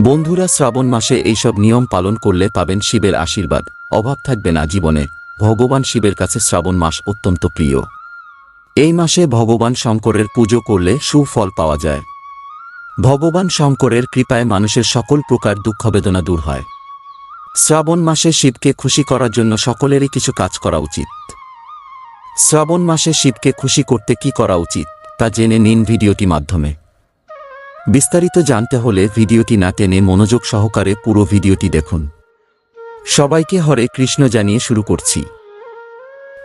বন্ধুরা, শ্রাবণ মাসে এইসব নিয়ম পালন করলে পাবেন শিবের আশীর্বাদ। অভাব থাকবে না জীবনে। ভগবান শিবের কাছে শ্রাবণ মাস অত্যন্ত প্রিয়। এই মাসে ভগবান শঙ্করের পুজো করলে সুফল পাওয়া যায়। ভগবান শঙ্করের কৃপায় মানুষের সকল প্রকার দুঃখ বেদনা দূর হয়। শ্রাবণ মাসে শিবকে খুশি করার জন্য সকলেরই কিছু কাজ করা উচিত। শ্রাবণ মাসে শিবকে খুশি করতে কি করা উচিত, তা জেনে নিন ভিডিওটি মাধ্যমে। বিস্তারিত জানতে হলে ভিডিওটি না টেনে মনোযোগ সহকারে পুরো ভিডিওটি দেখুন। সবাইকে হরে কৃষ্ণ জানিয়ে শুরু করছি।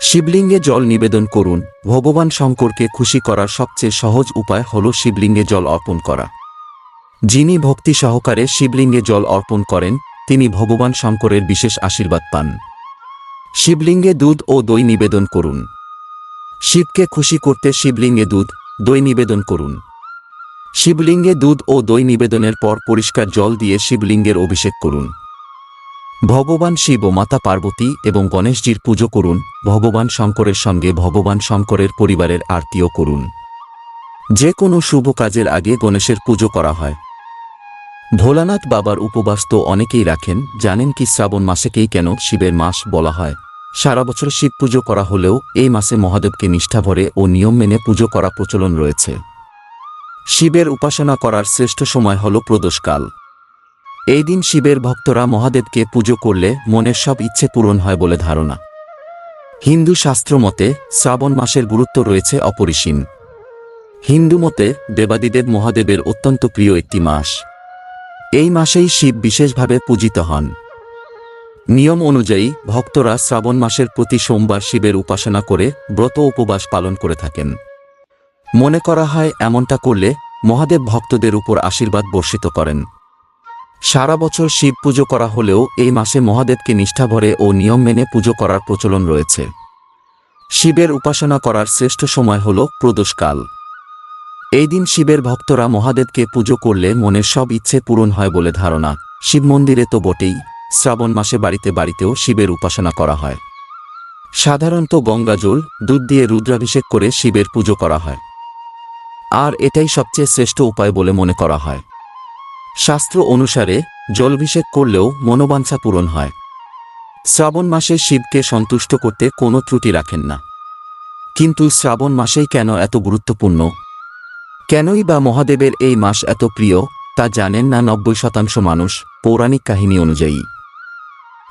শিবলিঙ্গে জল নিবেদন করুন। ভগবান শঙ্করকে খুশি করার সবচেয়ে সহজ উপায় হল শিবলিঙ্গে জল অর্পণ করা। যিনি ভক্তি সহকারে শিবলিঙ্গে জল অর্পণ করেন, তিনি ভগবান শঙ্করের বিশেষ আশীর্বাদ পান। শিবলিঙ্গে দুধ ও দই নিবেদন করুন। শিবকে খুশি করতে শিবলিঙ্গে দুধ, দই নিবেদন করুন। শিবলিঙ্গে দুধ ও দই নিবেদনের পর পরিষ্কার জল দিয়ে শিবলিঙ্গের অভিষেক করুন। ভগবান শিব ও মাতা পার্বতী এবং গণেশজির পুজো করুন, ভগবান শঙ্করের সঙ্গে ভগবান শঙ্করের পরিবারের আরতিও করুন। যে কোনো শুভ কাজের আগে গণেশের পুজো করা হয়। ভোলানাথ বাবার উপবাস তো অনেকেই রাখেন, জানেন কি শ্রাবণ মাসেকেই কেন শিবের মাস বলা হয়। সারা বছর শিব পুজো করা হলেও এই মাসে মহাদেবকে নিষ্ঠা ভরে ও নিয়ম মেনে পুজো করা প্রচলন রয়েছে। শিবের উপাসনা করার শ্রেষ্ঠ সময় হল প্রদোষকাল। এই দিন শিবের ভক্তরা মহাদেবকে পুজো করলে মনের সব ইচ্ছে পূরণ হয় বলে ধারণা। হিন্দু শাস্ত্র মতে শ্রাবণ মাসের গুরুত্ব রয়েছে অপরিসীম। হিন্দু মতে দেবাদিদেব মহাদেবের অত্যন্ত প্রিয় একটি মাস। এই মাসেই শিব বিশেষভাবে পূজিত হন। নিয়ম অনুযায়ী ভক্তরা শ্রাবণ মাসের প্রতি সোমবার শিবের উপাসনা করে ব্রত উপবাস পালন করে থাকেন। মনে করা হয় এমনটা করলে মহাদেব ভক্তদের উপর আশীর্বাদ বর্ষিত করেন। সারা বছর শিব পুজো করা হলেও এই মাসে মহাদেবকে নিষ্ঠাভরে ও নিয়ম মেনে পুজো করার প্রচলন রয়েছে। শিবের উপাসনা করার শ্রেষ্ঠ সময় হল প্রদোষকাল। এই দিন শিবের ভক্তরা মহাদেবকে পুজো করলে মনের সব ইচ্ছে পূরণ হয় বলে ধারণা। শিব মন্দিরে তো বটেই, শ্রাবণ মাসে বাড়িতে বাড়িতেও শিবের উপাসনা করা হয়। সাধারণত গঙ্গাজল, দুধ দিয়ে রুদ্রাভিষেক করে শিবের পুজো করা হয়। আর এটাই সবচেয়ে শ্রেষ্ঠ উপায় বলে মনে করা হয়। শাস্ত্র অনুসারে, জলভিষেক করলেও মনোবাঞ্ছা পূরণ হয়। শ্রাবণ মাসে শিবকে সন্তুষ্ট করতে কোনো ত্রুটি রাখেন না। কিন্তু শ্রাবণ মাসেই কেন এত গুরুত্বপূর্ণ? কেনই বা মহাদেবের এই মাস এত প্রিয়, তা জানেন না নব্বই শতাংশ মানুষ, পৌরাণিক কাহিনী অনুযায়ী।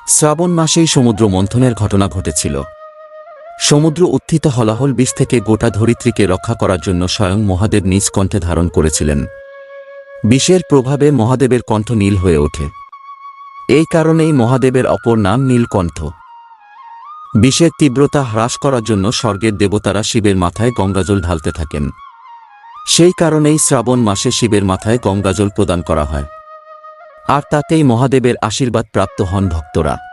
শ্রাবণ মাসেই সমুদ্র মন্থনের ঘটনা ঘটেছিল। সমুদ্র উত্থিত হলাহল বিষ থেকে গোটা ধরিত্রীকে রক্ষা করার জন্য স্বয়ং মহাদেব নিজ কণ্ঠে ধারণ করেছিলেন। বিষের প্রভাবে মহাদেবের কণ্ঠ নীল হয়ে ওঠে। এই কারণেই মহাদেবের অপর নাম নীলকণ্ঠ। বিষের তীব্রতা হ্রাস করার জন্য স্বর্গের দেবতারা শিবের মাথায় গঙ্গাজল ঢালতে থাকেন। সেই কারণেই শ্রাবণ মাসে শিবের মাথায় গঙ্গাজল প্রদান করা হয়। আর তাতেই মহাদেবের আশীর্বাদ প্রাপ্ত হন ভক্তরা।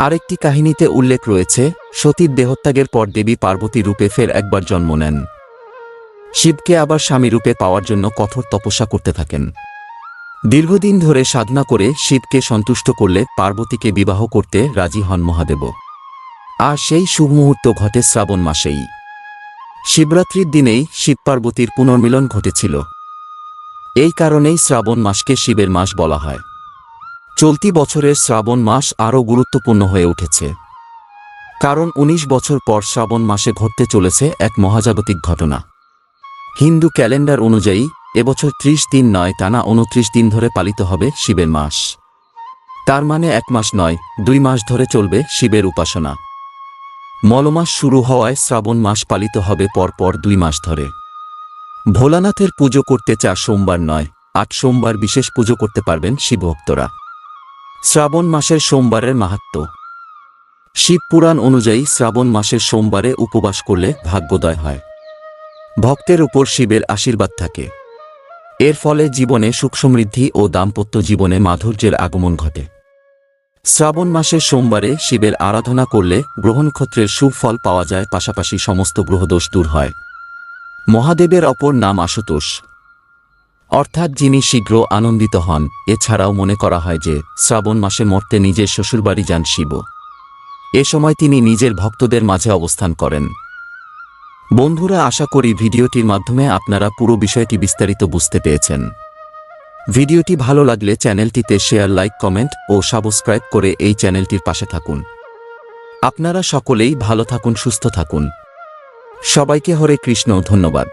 আরেকটি কাহিনীতে উল্লেখ রয়েছে, সতীর দেহত্যাগের পর দেবী পার্বতী রূপে ফের একবার জন্ম নেন। শিবকে আবার স্বামী রূপে পাওয়ার জন্য কঠোর তপস্যা করতে থাকেন। দীর্ঘদিন ধরে সাধনা করে শিবকে সন্তুষ্ট করলে পার্বতীকে বিবাহ করতে রাজি হন মহাদেব। আর সেই শুভ মুহূর্ত ঘটে শ্রাবণ মাসেই। শিবরাত্রির দিনেই শিব পার্বতীর পুনর্মিলন ঘটেছিল। এই কারণেই শ্রাবণ মাসকে শিবের মাস বলা হয়। চলতি বছরের শ্রাবণ মাস আরও গুরুত্বপূর্ণ হয়ে উঠেছে। কারণ ১৯ বছর পর শ্রাবণ মাসে ঘটতে চলেছে এক মহাজাগতিক ঘটনা। হিন্দু ক্যালেন্ডার অনুযায়ী, এবছর ত্রিশ দিন নয়, টানা উনত্রিশ দিন ধরে পালিত হবে শিবের মাস। তার মানে এক মাস নয়, দুই মাস ধরে চলবে শিবের উপাসনা। মলমাস শুরু হওয়ায় শ্রাবণ মাস পালিত হবে পরপর দুই মাস ধরে। ভোলানাথের পুজো করতে চার সোমবার নয়, আট সোমবার বিশেষ পুজো করতে পারবেন শিবভক্তরা। শ্রাবণ মাসের সোমবারের মাহাত্ম। শিব পুরাণ অনুযায়ী শ্রাবণ মাসের সোমবারে উপবাস করলে ভাগ্যোদয় হয়। ভক্তের উপর শিবের আশীর্বাদ থাকে। এর ফলে জীবনে সুখ সমৃদ্ধি ও দাম্পত্য জীবনে মাধুর্যের আগমন ঘটে। শ্রাবণ মাসের সোমবারে শিবের আরাধনা করলে গ্রহণক্ষত্রের সুফল পাওয়া যায়, পাশাপাশি সমস্ত গ্রহদোষ দূর হয়। মহাদেবের অপর নাম আশুতোষ। অর্থাৎ যিনি শীঘ্র আনন্দিত হন, এছাড়াও মনে করা হয় যে শ্রাবণ মাসে মর্তে নিজের শ্বশুরবাড়ি যান শিব। এ সময় তিনি নিজের ভক্তদের মাঝে অবস্থান করেন। বন্ধুরা, আশা করি ভিডিওটির মাধ্যমে আপনারা পুরো বিষয়টি বিস্তারিত বুঝতে পেরেছেন। ভিডিওটি ভালো লাগলে চ্যানেলটিতে শেয়ার, লাইক, কমেন্ট ও সাবস্ক্রাইব করে এই চ্যানেলটির পাশে থাকুন। আপনারা সকলেই ভালো থাকুন, সুস্থ থাকুন। সবাইকে হরে কৃষ্ণ, ধন্যবাদ।